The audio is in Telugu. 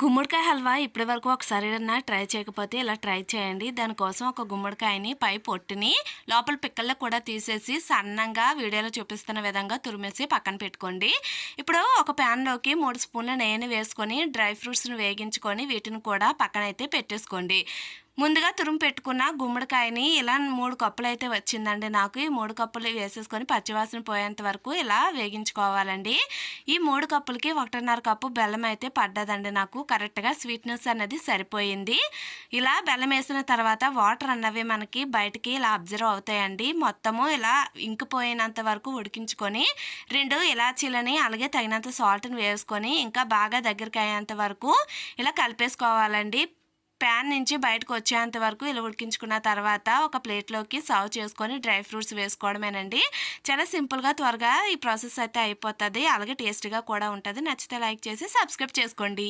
గుమ్మడికాయ హల్వా ఇప్పటి వరకు ఒకసారి ట్రై చేయకపోతే ఇలా ట్రై చేయండి. దానికోసం ఒక గుమ్మడికాయని పై పొట్టుని లోపల పిక్కల్లో కూడా తీసేసి సన్నంగా వీడియోలో చూపిస్తున్న విధంగా తురిమేసి పక్కన పెట్టుకోండి. ఇప్పుడు ఒక ప్యాన్లోకి మూడు స్పూన్ల నెయ్యిని వేసుకొని డ్రై ఫ్రూట్స్ని వేగించుకొని వీటిని కూడా పక్కన అయితే పెట్టేసుకోండి. ముందుగా తురుము పెట్టుకున్న గుమ్మడికాయని ఇలా మూడు కప్పులు అయితే వచ్చిందండి. నాకు ఈ మూడు కప్పులు వేసేసుకొని పచ్చివాసన పోయేంత వరకు ఇలా వేగించుకోవాలండి. ఈ మూడు కప్పులకి ఒకటిన్నర కప్పు బెల్లం అయితే పడ్డదండి నాకు. కరెక్ట్గా స్వీట్నెస్ అనేది సరిపోయింది. ఇలా బెల్లం వేసిన తర్వాత వాటర్ అన్నవి మనకి బయటికి ఇలా అబ్జర్వ్ అవుతాయండి. మొత్తము ఇలా ఇంకిపోయినంత వరకు ఉడికించుకొని రెండు ఇలాచీలని అలాగే తగినంత సాల్ట్ని వేసుకొని ఇంకా బాగా దగ్గరికి అయ్యేంత వరకు ఇలా కలిపేసుకోవాలండి. ప్యాన్ నుంచి బయటకు వచ్చేంత వరకు ఇలా ఉడికించుకున్న తర్వాత ఒక ప్లేట్లోకి సర్వ్ చేసుకొని డ్రై ఫ్రూట్స్ వేసుకోవడమేనండి. చాలా సింపుల్గా త్వరగా ఈ ప్రాసెస్ అయితే అయిపోతుంది. అలాగే టేస్ట్గా కూడా ఉంటుంది. నచ్చితే లైక్ చేసి సబ్స్క్రైబ్ చేసుకోండి.